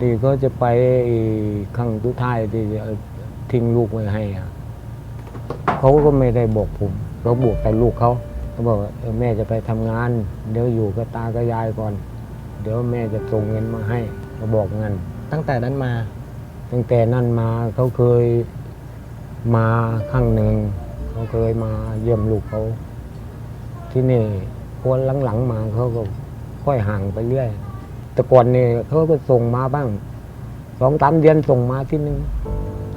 ที่เขาจะไปครั้งสุดท้ายที่จะทิ้งลูกไว้ให้อะเขาก็ไม่ได้บอกผมเขาบอกแต่ลูกเขาเขาบอกว่าเออแม่จะไปทำงาน เดี๋ยวอยู่กับตากับยายก่อน เดี๋ยวแม่จะส่งเงินมาให้เขาบอกงั้นตั้งแต่นั้นมา ตั้งแต่นั้นมาเขาเคยมาครั้งหนึ่งเขาเคยมาเยี่ยมลูกเขาที่นี่คนหลังๆมาเขาก็ค่อยห่างไปเรื่อย แต่ก่อนนี่เขาก็ส่งมาบ้างสองสามเดือนส่งมาที่นึง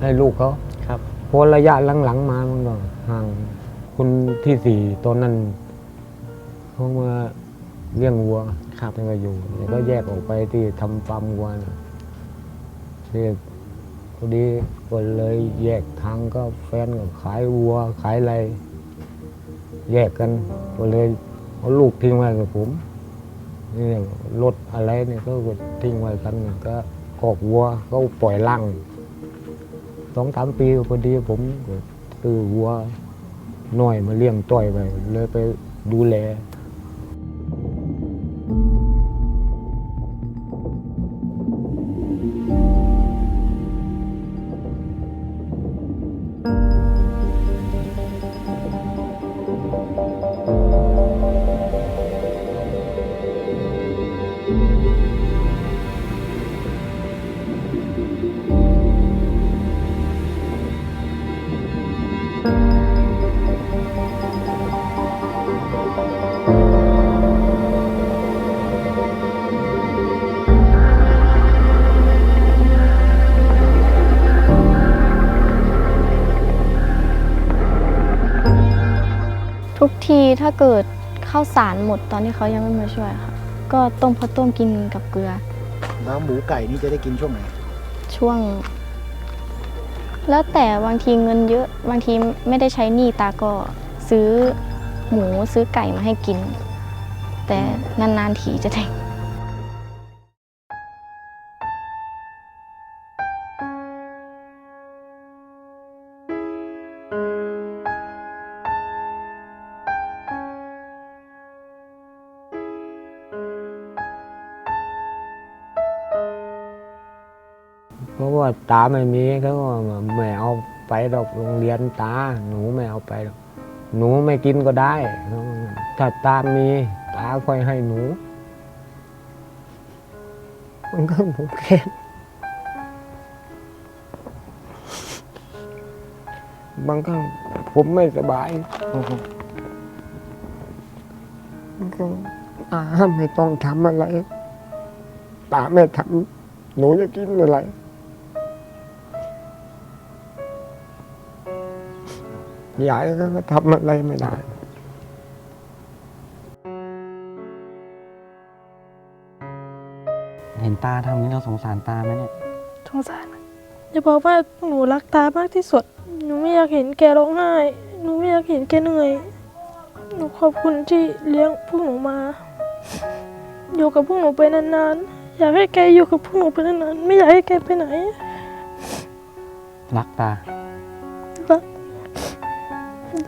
ให้ลูกเขาครับพอระยะหลังๆมามันก็ห่างคนที่สี่ตอนนั้นเขามาเลี้ยงวัวครับแล้วก็อยู่แล้วก็แยกออกไปที่ทำฟาร์มวัวนะที่พอดีก็เลยแยกทางก็แฟนก็ขายวัว ขายอะไร แยกกันก็เลยเอาลูกทิ้งไว้กับผม นี่รถอะไรเนี่ยก็ทิ้งไว้กันก็กอกวัวก็ปล่อยล่างสองสามปีพอดีผมก็ซื้อวัวน้อยมาเลี้ยงต้อยไปเลยไปดูแล ทุกทีถ้าเกิดข้าวสารหมดตอนที่เขายังไม่มาช่วยค่ะ ก็ต้มข้าวต้มกินกับเกลือ แล้วหมูไก่นี่จะได้กินช่วงไหน ช่วง แล้วแต่บางทีเงินเยอะบางทีไม่ได้ใช้หนี้ตาก็ซื้อหมูซื้อไก่มาให้กิน แต่นานๆทีจะได้ เพราะว่าตาไม่มีเขาก็ไม่เอาไปดอกโรงเรียนตาหนูไม่เอาไปหรอกหนูไม่กินก็ได้ ถ้าตามีตาค่อยให้หนู มันก็ผูกแค้นบางครั้งผมไม่สบายมันก็ตาไม่ต้องทำอะไรตาไม่ทำหนูจะกินอะไร ยายก็ทำอะไรไม่ได้เห็นตาทำนี้เราสงสารตาไหมเนี่ย สงสารจะบอกว่าหนูรักตามากที่สุด หนูไม่อยากเห็นแกร้องไห้ หนูไม่อยากเห็นแกเหนื่อย หนูขอบคุณที่เลี้ยงพวกหนูมา อยู่กับพวกหนูไปนานๆ อยากให้แกอยู่กับพวกหนูไปนานๆ ไม่อยากให้แกไปไหน รักตา รัก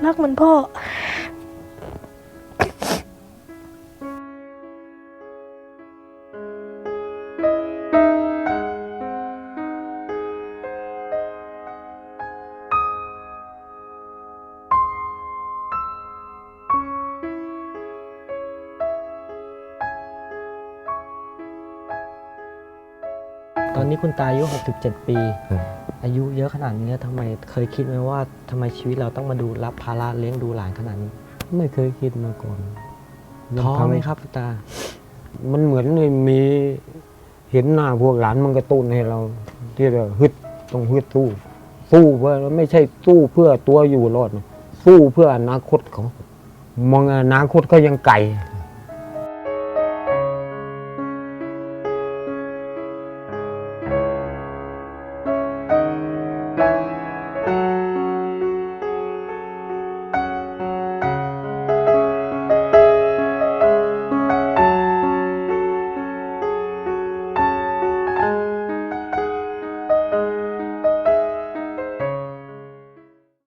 รักเหมือนพ่อ อนนี้คุณตาอายุ 67 ปี ครับอายุเยอะขนาดนี้ทำไมเคยคิดไหมว่าทำไมชีวิตเราต้องมาดูรับภาระเลี้ยงดูหลานขนาดนี้ไม่เคยคิดมาก่อนท้อไหมทำครับคุณตา มันเหมือนมีเห็นหน้าพวกหลานมันกระตุ้นให้เรา ที่เราฮึดต้องฮึดสู้ สู้เพื่อไม่ใช่สู้เพื่อตัวอยู่รอดนะสู้เพื่ออนาคตเขามองอนาคตเขายังไกล